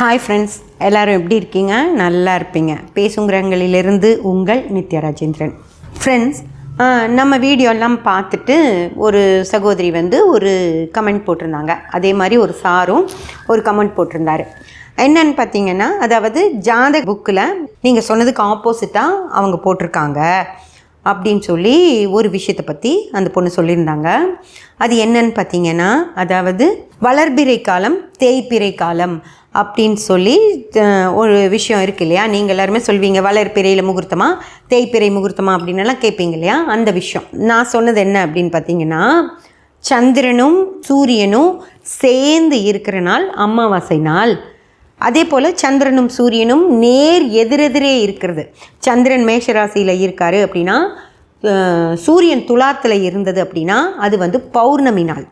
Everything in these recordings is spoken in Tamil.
ஹாய் ஃப்ரெண்ட்ஸ் எல்லோரும் எப்படி இருக்கீங்க? நல்லா இருப்பீங்க. பேசுங்கிறங்களிலிருந்து உங்கள் நித்யா ராஜேந்திரன். ஃப்ரெண்ட்ஸ் நம்ம வீடியோலாம் பார்த்துட்டு ஒரு சகோதரி வந்து ஒரு கமெண்ட் போட்டிருந்தாங்க. அதே மாதிரி ஒரு சாரும் ஒரு கமெண்ட் போட்டிருந்தாரு. என்னன்னு பார்த்தீங்கன்னா அதாவது ஜாதக புக்கில் நீங்கள் சொன்னதுக்கு ஆப்போசிட்டாக அவங்க போட்டிருக்காங்க அப்படின்னு சொல்லி ஒரு விஷயத்தை பற்றி அந்த பொண்ணு சொல்லியிருந்தாங்க. அது என்னன்னு பார்த்தீங்கன்னா அதாவது வளர்பிறை காலம் தேய்பிறை காலம் அப்படின்னு சொல்லி ஒரு விஷயம் இருக்கு இல்லையா? நீங்கள் எல்லாருமே சொல்வீங்க வளர்பிறையில் முகூர்த்தமா தேய்ப்பிறை முகூர்த்தமா அப்படின்னு கேட்பீங்க இல்லையா? அந்த விஷயம். நான் சொன்னது என்ன அப்படின்னு பார்த்தீங்கன்னா சந்திரனும் சூரியனும் சேர்ந்து இருக்கிற நாள் அமாவாசை நாள். அதே போல் சந்திரனும் சூரியனும் நேர் எதிரெதிரே இருக்கிறது. சந்திரன் மேஷராசியில் இருக்காரு அப்படின்னா சூரியன் துலாத்தில் இருந்தது அப்படின்னா அது வந்து பௌர்ணமி நாள்.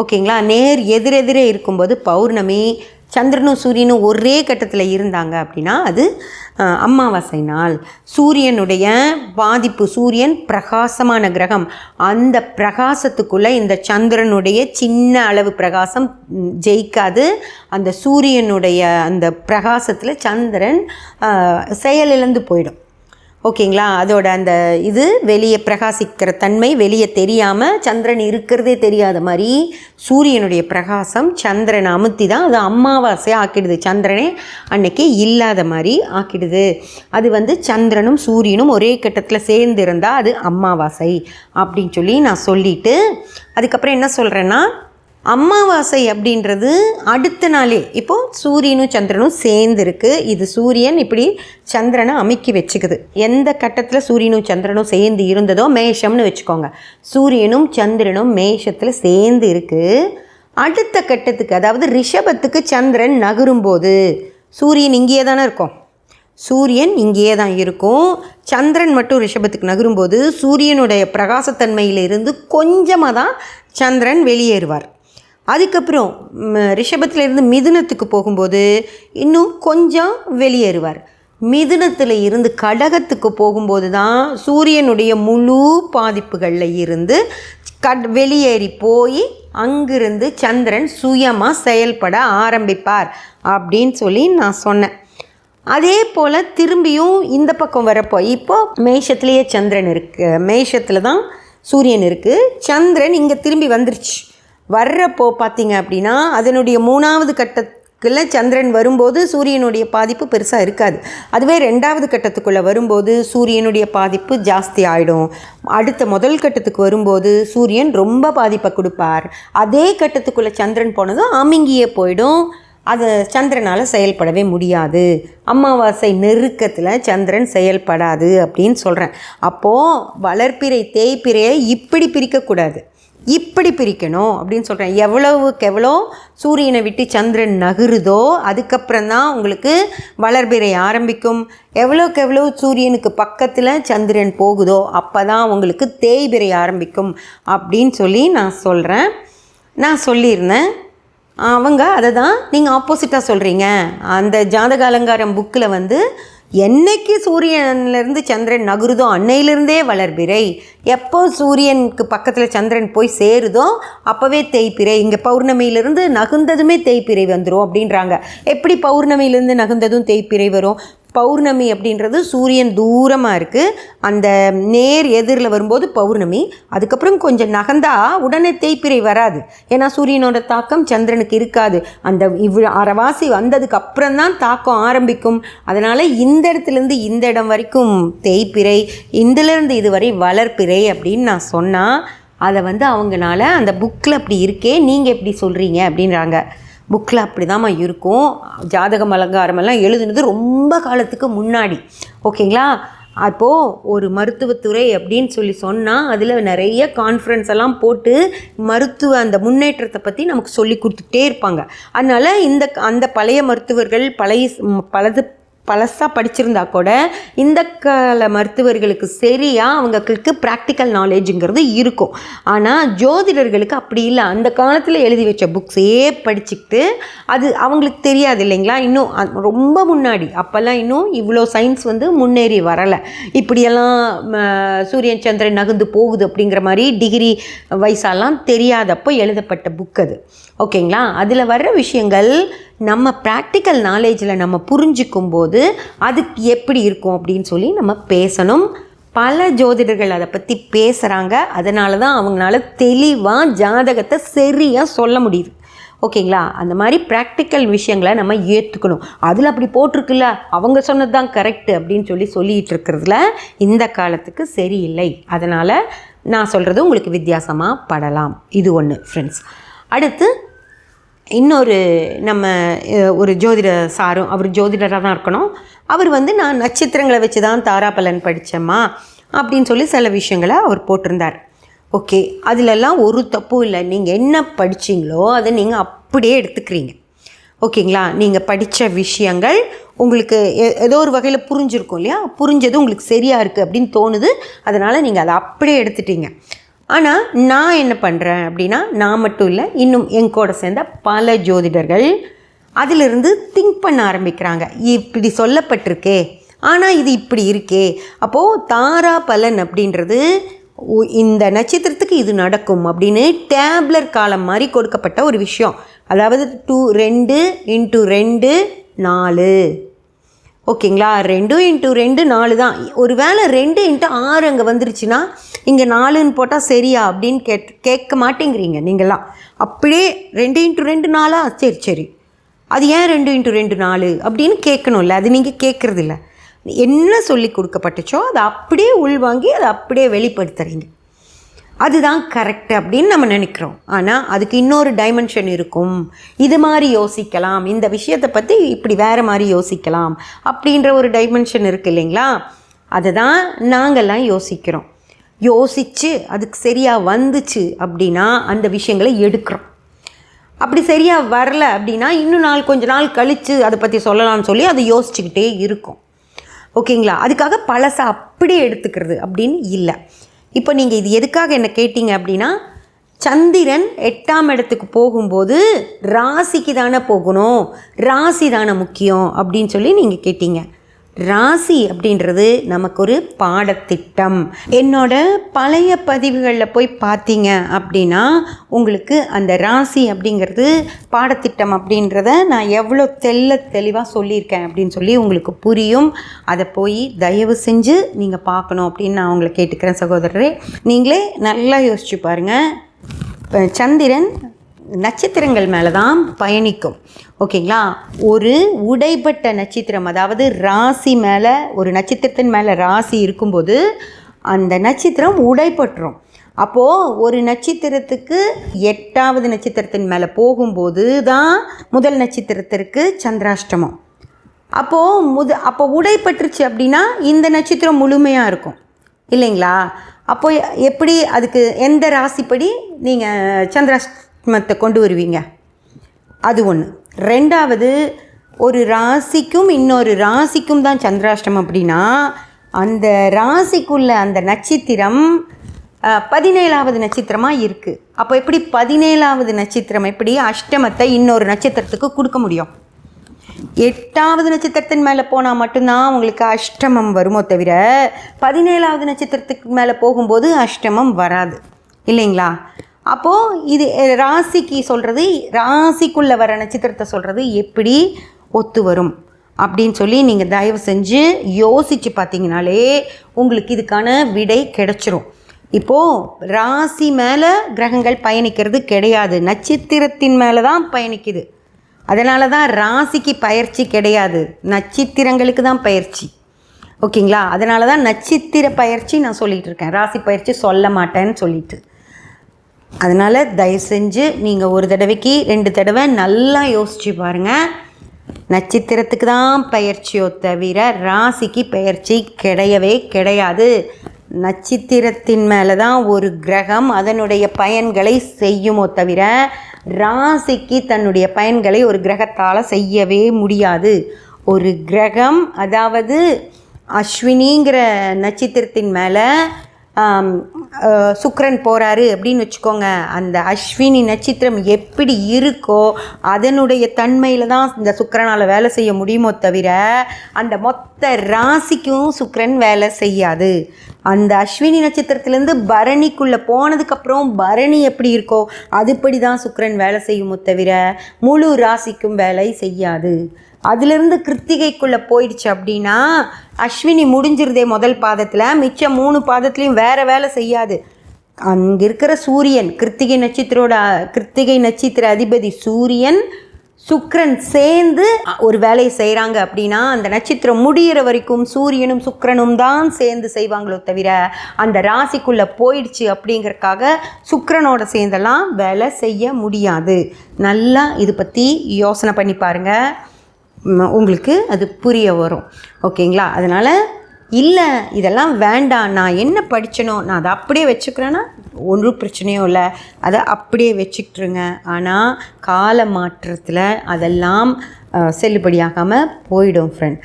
ஓகேங்களா? நேர் எதிரெதிரே இருக்கும்போது பௌர்ணமி சந்திரனும் சூரியனும் ஒரே கட்டத்தில் இருந்தாங்க அப்படின்னா அது அமாவாசை நாள். சூரியனுடைய பாதிப்பு சூரியன் பிரகாசமான கிரகம். அந்த பிரகாசத்துக்குள்ளே இந்த சந்திரனுடைய சின்ன அளவு பிரகாசம் ஜெயிக்காது. அந்த சூரியனுடைய அந்த பிரகாசத்தில் சந்திரன் செயலிழந்து போயிடும். ஓகேங்களா? அதோட அந்த இது வெளியே பிரகாசிக்கிற தன்மை வெளியே தெரியாமல் சந்திரன் இருக்கிறதே தெரியாத மாதிரி சூரியனுடைய பிரகாசம் சந்திரனை அமுத்தி தான் அது அமாவாசை ஆக்கிடுது. சந்திரனே அன்னைக்கு இல்லாத மாதிரி ஆக்கிடுது. அது வந்து சந்திரனும் சூரியனும் ஒரே கட்டத்தில் சேர்ந்து இருந்தால் அது அமாவாசை அப்படின்னு சொல்லி நான் சொல்லிட்டு அதுக்கப்புறம் என்ன சொல்கிறேன்னா அமாவாசை அப்படின்றது அடுத்த நாளே. இப்போது சூரியனும் சந்திரனும் சேர்ந்துருக்கு. இது சூரியன் இப்படி சந்திரனை அமைக்கி வச்சுக்குது. எந்த கட்டத்தில் சூரியனும் சந்திரனும் சேர்ந்து இருந்ததோ மேஷம்னு வச்சுக்கோங்க. சூரியனும் சந்திரனும் மேஷத்தில் சேர்ந்து இருக்குது அடுத்த கட்டத்துக்கு அதாவது ரிஷபத்துக்கு சந்திரன் நகரும்போது சூரியன் இங்கேயே தானே இருக்கும். சூரியன் இங்கேயே தான் இருக்கும். சந்திரன் மட்டும் ரிஷபத்துக்கு நகரும்போது சூரியனுடைய பிரகாசத்தன்மையிலிருந்து கொஞ்சமாக தான் சந்திரன் வெளியேறுவார். அதுக்கப்புறம் ரிஷபத்திலிருந்து மிதுனத்துக்கு போகும்போது இன்னும் கொஞ்சம் வெளியேறுவார். மிதுனத்தில் இருந்து கடகத்துக்கு போகும்போது தான் சூரியனுடைய முழு பாதிப்புகளில் இருந்து கட் வெளியேறி போய் அங்கிருந்து சந்திரன் சுயமாக செயல்பட ஆரம்பிப்பார் அப்படின்னு சொல்லி நான் சொன்னேன். அதே போல் திரும்பியும் இந்த பக்கம் வரப்போ இப்போது மேஷத்துலேயே சந்திரன் இருக்கு மேஷத்தில் தான் சூரியன் இருக்குது சந்திரன் இங்கே திரும்பி வந்துருச்சு. வர்றப்போ பார்த்தீங்க அப்படின்னா அதனுடைய மூணாவது கட்டத்துக்குள்ள சந்திரன் வரும்போது சூரியனுடைய பாதிப்பு பெருசாக இருக்காது. அதுவே ரெண்டாவது கட்டத்துக்குள்ளே வரும்போது சூரியனுடைய பாதிப்பு ஜாஸ்தி ஆகிடும் அடுத்த முதல் கட்டத்துக்கு வரும்போது சூரியன் ரொம்ப பாதிப்பை கொடுப்பார். அதே கட்டத்துக்குள்ளே சந்திரன் போனதும் அமிங்கியே போயிடும். அது சந்திரனால் செயல்படவே முடியாது. அமாவாசை நெருக்கத்தில் சந்திரன் செயல்படாது அப்படின்னு சொல்கிறேன் அப்போது வளர்ப்பிறை தேய்ப்பிறையை இப்படி பிரிக்கக்கூடாது. இப்படி பிரிக்கணும் அப்படின்னு சொல்கிறேன் எவ்வளவுக்கு எவ்வளோ சூரியனை விட்டு சந்திரன் நகருதோ அதுக்கப்புறம் தான் உங்களுக்கு வளர்பிறை ஆரம்பிக்கும். எவ்வளோக்கு எவ்வளோ சூரியனுக்கு பக்கத்தில் சந்திரன் போகுதோ அப்போ தான் உங்களுக்கு தேய்பிறை ஆரம்பிக்கும் அப்படின்னு சொல்லி நான் சொல்கிறேன் நான் சொல்லியிருந்தேன். அவங்க அதை தான் நீங்கள் ஆப்போசிட்டாக சொல்கிறீங்க அந்த ஜாதக அலங்காரம் புக்கில் வந்து என்னைக்கு சூரியன்லேருந்து சந்திரன் நகருதோ அன்னையிலிருந்தே வளர்பிறை. எப்போ சூரியனுக்கு பக்கத்தில் சந்திரன் போய் சேருதோ அப்போவே தேய்பிறை. இங்கே பௌர்ணமியிலிருந்து நகுந்ததுமே தேய்பிறை வந்துடும் அப்படின்றாங்க. எப்படி பௌர்ணமியிலேருந்து நகுந்ததும் தேய்பிறை வரும்? பௌர்ணமி அப்படின்றது சூரியன் தூரமாக இருக்குது அந்த நேர் எதிரில் வரும்போது பௌர்ணமி. அதுக்கப்புறம் கொஞ்சம் நகர்ந்தா உடனே தேய்பிறை வராது. ஏன்னா சூரியனோட தாக்கம் சந்திரனுக்கு இருக்காது. அந்த இவ்வளோ அரைவாசி வந்ததுக்கு அப்புறம் தான் தாக்கம் ஆரம்பிக்கும். அதனால் இந்த இடத்துலேருந்து இந்த இடம் வரைக்கும் தேய்பிறை இதிலிருந்து இதுவரை வளர்ப்பிறை அப்படின்னு நான் சொன்னால் அதை வந்து அவங்கனால அந்த புக்கில் அப்படி இருக்கே நீங்கள் எப்படி சொல்கிறீங்க அப்படின்றாங்க. புக்கில் அப்படி இருக்கும். ஜாதகம் அலங்காரம் எல்லாம் எழுதுனது ரொம்ப காலத்துக்கு முன்னாடி. ஓகேங்களா? அப்போது ஒரு மருத்துவத்துறை அப்படின்னு சொல்லி சொன்னால் அதில் நிறைய கான்ஃபரன்ஸ் எல்லாம் போட்டு மருத்துவ அந்த முன்னேற்றத்தை பற்றி நமக்கு சொல்லி கொடுத்துட்டே இருப்பாங்க. அதனால் இந்த அந்த பழைய மருத்துவர்கள் பழைய பலது பழசாக படிச்சிருந்தா கூட இந்த கால மருத்துவர்களுக்கு சரியாக அவங்களுக்கு ப்ராக்டிக்கல் நாலேஜுங்கிறது இருக்கும். ஆனால் ஜோதிடர்களுக்கு அப்படி இல்லை. அந்த காலத்தில் எழுதி வச்ச புக்ஸே படிச்சுக்கிட்டு அது அவங்களுக்கு தெரியாது இல்லைங்களா? இன்னும் ரொம்ப முன்னாடி. அப்போல்லாம் இன்னும் இவ்வளோ சயின்ஸ் வந்து முன்னேறி வரலை. இப்படியெல்லாம் ம, சூரியன் சந்திரன் நகுந்து போகுது அப்படிங்கிற மாதிரி டிகிரி வயசாலாம் தெரியாதப்போ எழுதப்பட்ட புக் அது. ஓகேங்களா அதில் வர்ற விஷயங்கள் நம்ம ப்ராக்டிக்கல் நாலேஜில் நம்ம புரிஞ்சிக்கும் போது அதுக்கு எப்படி இருக்கும் அப்படின்னு சொல்லி நம்ம பேசணும். பல ஜோதிடர்கள் அதை பற்றி பேசுகிறாங்க அதனால தான் அவங்களால தெளிவாக ஜாதகத்தை சரியாக சொல்ல முடியுது. ஓகேங்களா? அந்த மாதிரி ப்ராக்டிக்கல் விஷயங்களை நம்ம ஏற்றுக்கணும் அதில் அப்படி போட்டிருக்குல்ல? அவங்க சொன்னது தான் கரெக்டு அப்படின்னு சொல்லி சொல்லிகிட்டு இருக்கிறதுல இந்த காலத்துக்கு சரியில்லை. அதனால் நான் சொல்கிறது உங்களுக்கு வித்தியாசமாக படலாம். இது ஒன்று ஃப்ரெண்ட்ஸ் அடுத்து இன்னொரு நம்ம ஒரு ஜோதிட சாரும் அவர் ஜோதிடராக தான் இருக்கணும். அவர் வந்து நான் நட்சத்திரங்களை வச்சு தான் தாராபலன் படித்தேம்மா அப்படின்னு சொல்லி சில விஷயங்களை அவர் போட்டிருந்தார். ஓகே அதிலெல்லாம் ஒரு தப்பும் இல்லை. நீங்கள் என்ன படிச்சீங்களோ அதை நீங்கள் அப்படியே எடுத்துக்கிறீங்க. ஓகேங்களா? நீங்கள் படித்த விஷயங்கள் உங்களுக்கு எ- ஏதோ ஒரு வகையில் புரிஞ்சிருக்கும் இல்லையா? புரிஞ்சது உங்களுக்கு சரியாக இருக்குது அப்படின்னு தோணுது. அதனால் நீங்கள் அதை அப்படியே எடுத்துட்டீங்க. ஆனால் நான் என்ன பண்ணுறேன் அப்படின்னா நான் மட்டும் இல்லை இன்னும் என் கூட சேர்ந்த பல ஜோதிடர்கள் அதிலிருந்து திங்க் பண்ண ஆரம்பிக்கிறாங்க. இப்படி சொல்லப்பட்டிருக்கே ஆனால் இது இப்படி இருக்கே. அப்போது தாரா பலன் அப்படின்றது உ- இந்த நட்சத்திரத்துக்கு இது நடக்கும் அப்படின்னு டேப்லர் காலம் மாதிரி கொடுக்கப்பட்ட ஒரு விஷயம். அதாவது டூ ரெண்டு இன்ட்டு ரெண்டு நாலு. ஓகேங்களா? ரெண்டு இன்ட்டு ரெண்டு நாலு தான். ஒரு வேளை ரெண்டு இன்ட்டு ஆறு அங்கே வந்துருச்சுன்னா இங்கே நாலுன்னு போட்டால் சரியா அப்படின்னு கேட் கேட்க மாட்டேங்கிறீங்க நீங்களாம் அப்படியே ரெண்டு இன்ட்டு ரெண்டு நாளா? சரி சரி. அது ஏன் ரெண்டு இன்ட்டு ரெண்டு நாலு? அப்படின்னு கேட்கணும்ல. அது நீங்கள் கேட்குறதில்ல. என்ன சொல்லி கொடுக்கப்பட்டுச்சோ அதை அப்படியே உள்வாங்கி அதை அப்படியே வெளிப்படுத்துறீங்க. அதுதான் கரெக்ட் அப்படின்னு நம்ம நினைக்கிறோம். ஆனால் அதுக்கு இன்னொரு டைமென்ஷன் இருக்கும். இது மாதிரி யோசிக்கலாம். இந்த விஷயத்தை பற்றி இப்படி வேறு மாதிரி யோசிக்கலாம். அப்படின்ற ஒரு டைமென்ஷன் இருக்கு இல்லைங்களா? அதை தான் நாங்கள்லாம் யோசிக்கிறோம். யோசித்து அதுக்கு சரியாக வந்துச்சு அப்படின்னா அந்த விஷயங்களை எடுக்கிறோம். அப்படி சரியாக வரல அப்படின்னா இன்னும் நாள் கொஞ்ச நாள் கழித்து அதை பற்றி சொல்லலாம்னு சொல்லி அதை யோசிச்சுக்கிட்டே இருக்கும். ஓகேங்களா? அதுக்காக பழசை அப்படியே எடுத்துக்கிறது அப்படின்னு இல்லை. இப்போ நீங்கள் இது எதுக்காக என்ன கேட்டீங்க அப்படின்னா சந்திரன் எட்டாம் இடத்துக்கு போகும்போது ராசிக்கு தானே போகணும் ராசி தானே முக்கியம் அப்படின்னு சொல்லி நீங்கள் கேட்டீங்க. ராசி அப்படின்றது நமக்கு ஒரு பாடத்திட்டம். என்னோட பழைய பதிவுகளில் போய் பார்த்தீங்க அப்படின்னா உங்களுக்கு அந்த ராசி அப்படிங்கிறது பாடத்திட்டம் அப்படின்றத நான் எவ்வளோ தெள்ள தெளிவாக சொல்லியிருக்கேன் அப்படின்னு சொல்லி உங்களுக்கு புரியும். அதை போய் தயவு செஞ்சு நீங்கள் பார்க்கணும் அப்படின்னு நான் உங்களை கேட்டுக்கிறேன் சகோதரரே. நீங்களே நல்லா யோசிச்சு பாருங்கள் இப்போ சந்திரன் நட்சத்திரங்கள் மேலே தான் பயணிக்கும். ஓகேங்களா? ஒரு உடைப்பட்ட நட்சத்திரம் அதாவது ராசி மேலே ஒரு நட்சத்திரத்தின் மேலே ராசி இருக்கும்போது அந்த நட்சத்திரம் உடைப்பட்டுரும். அப்போது ஒரு நட்சத்திரத்துக்கு எட்டாவது நட்சத்திரத்தின் மேலே போகும்போது தான் முதல் நட்சத்திரத்திற்கு சந்திராஷ்டமம். அப்போது முது அப்போ உடைப்பட்டுருச்சு அப்படின்னா இந்த நட்சத்திரம் முழுமையாக இருக்கும். இல்லைங்களா? அப்போ எப்படி அதுக்கு எந்த ராசிப்படி நீங்கள் சந்திராஷ்டமத்தை கொண்டு வருவீங்க. அது ஒன்று ரெண்டாவது ஒரு ராசிக்கும் இன்னொரு ராசிக்கும் தான் சந்திராஷ்டமம் அப்படின்னா அந்த ராசிக்குள்ள அந்த நட்சத்திரம் பதினேழாவது நட்சத்திரமாக இருக்குது அப்போ எப்படி பதினேழாவது நட்சத்திரம் எப்படி அஷ்டமத்தை இன்னொரு நட்சத்திரத்துக்கு கொடுக்க முடியும்? எட்டாவது நட்சத்திரத்தின் மேலே போனால் மட்டும்தான் உங்களுக்கு அஷ்டமம் வருமோ தவிர பதினேழாவது நட்சத்திரத்துக்கு மேலே போகும்போது அஷ்டமம் வராது. இல்லைங்களா? அப்போது இது ராசிக்கு சொல்கிறது ராசிக்குள்ளே வர நட்சத்திரத்தை சொல்கிறது எப்படி ஒத்து வரும் அப்படின்னு சொல்லி நீங்கள் தயவு செஞ்சு யோசித்து பார்த்தீங்கனாலே உங்களுக்கு இதுக்கான விடை கிடைச்சிரும். இப்போது ராசி மேலே கிரகங்கள் பயணிக்கிறது கிடையாது. நட்சத்திரத்தின் மேலே தான் பயணிக்குது. அதனால தான் ராசிக்கு பயிற்சி கிடையாது. நட்சத்திரங்களுக்கு தான் பயிற்சி. ஓகேங்களா? அதனால தான் நட்சத்திர பயிற்சி நான் சொல்லிகிட்டு இருக்கேன். ராசி பயிற்சி சொல்ல மாட்டேன்னு சொல்லிட்டு. அதனால் தயவு செஞ்சு நீங்கள் ஒரு தடவைக்கு ரெண்டு தடவை நல்லா யோசிச்சு பாருங்கள் நட்சத்திரத்துக்கு தான் பயிற்சியோ தவிர ராசிக்கு பயிற்சி கிடையவே கிடையாது. நட்சத்திரத்தின் மேலே தான் ஒரு கிரகம் அதனுடைய பயன்களை செய்யுமோ தவிர ராசிக்கு தன்னுடைய பயன்களை ஒரு கிரகத்தால் செய்யவே முடியாது. ஒரு கிரகம் அதாவது அஸ்வினிங்கிற நட்சத்திரத்தின் மேலே சுக்ரன் போகிறாரு அப்படின்னு வச்சுக்கோங்க. அந்த அஸ்வினி நட்சத்திரம் எப்படி இருக்கோ அதனுடைய தன்மையில் தான் இந்த சுக்கரனால் வேலை செய்ய முடியுமோ தவிர அந்த மொத்த ராசிக்கும் சுக்கரன் வேலை செய்யாது. அந்த அஸ்வினி நட்சத்திரத்திலேருந்து பரணிக்குள்ளே போனதுக்கப்புறம் பரணி எப்படி இருக்கோ அதுபடி தான் சுக்கரன் வேலை செய்யுமோ தவிர முழு ராசிக்கும் வேலை செய்யாது. அதுலேருந்து கிருத்திகைக்குள்ளே போயிடுச்சு அப்படின்னா அஸ்வினி முடிஞ்சிருதே முதல் பாதத்தில். மிச்சம் மூணு பாதத்துலேயும் வேறு வேலை செய்யாது. அங்கே இருக்கிற சூரியன் கிருத்திகை நட்சத்திரோட கிருத்திகை நட்சத்திர அதிபதி சூரியன் சுக்ரன் சேர்ந்து ஒரு வேலையை செய்கிறாங்க அப்படின்னா அந்த நட்சத்திரம் முடியிற வரைக்கும் சூரியனும் சுக்ரனும் தான் சேர்ந்து செய்வாங்களோ தவிர அந்த ராசிக்குள்ளே போயிடுச்சு அப்படிங்கறக்காக சுக்ரனோட சேர்ந்தெல்லாம் வேலை செய்ய முடியாது. நல்லா இது பற்றி யோசனை பண்ணி பாருங்கள் உங்களுக்கு அது புரிய வரும். ஓகேங்களா? அதனால் இல்லை இதெல்லாம் வேண்டாம். நான் என்ன படித்தனோ நான் அதை அப்படியே வச்சுக்கிறேன்னா ஒன்றும் பிரச்சனையும் இல்லை. அதை அப்படியே வச்சுக்கிட்டுருங்க. ஆனால் கால மாற்றத்தில் அதெல்லாம் செல்லுபடியாகாமல் போயிடும் ஃப்ரெண்ட்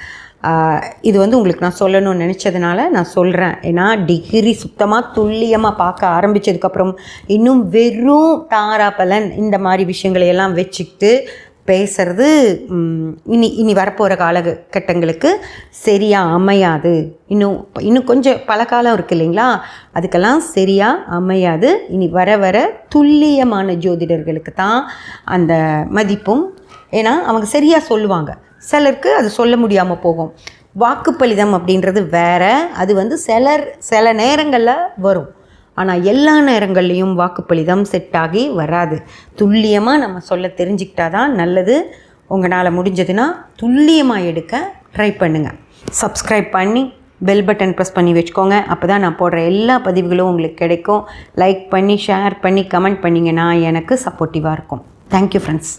இது வந்து உங்களுக்கு நான் சொல்லணும்னு நினச்சதுனால நான் சொல்கிறேன் ஏன்னா டிகிரி சுத்தமாக துல்லியமாக பார்க்க ஆரம்பித்ததுக்கப்புறம் இன்னும் வெறும் தாராபலன் இந்த மாதிரி விஷயங்களையெல்லாம் வச்சுக்கிட்டு பேசுறது இனி இனி வரப்போகிற காலகட்டங்களுக்கு சரியாக அமையாது. இன்னும் இன்னும் கொஞ்சம் பல காலம் இருக்கு இல்லைங்களா? அதுக்கெல்லாம் சரியாக அமையாது. இனி வர வர துல்லியமான ஜோதிடர்களுக்கு தான் அந்த மதிப்பும். ஏன்னா அவங்க சரியாக சொல்லுவாங்க. சிலருக்கு அது சொல்ல முடியாமல் போகும். வாக்குப்பளிதம் அப்படின்றது வேற. அது வந்து சிலர் சில நேரங்களில் வரும். ஆனால் எல்லா நேரங்கள்லேயும் வாக்குப்பளிதம் செட் ஆகி வராது. துல்லியமாக நம்ம சொல்ல தெரிஞ்சுக்கிட்டா தான் நல்லது. உங்களால் முடிஞ்சதுன்னா துல்லியமாக எடுக்க ட்ரை பண்ணுங்கள் சப்ஸ்கிரைப் பண்ணி பெல் பட்டன் ப்ரெஸ் பண்ணி வச்சுக்கோங்க. அப்போ தான் நான் போடுற எல்லா பதிவுகளும் உங்களுக்கு கிடைக்கும். லைக் பண்ணி ஷேர் பண்ணி கமெண்ட் பண்ணிங்கன்னா எனக்கு சப்போர்ட்டிவாக இருக்கும். Thank you friends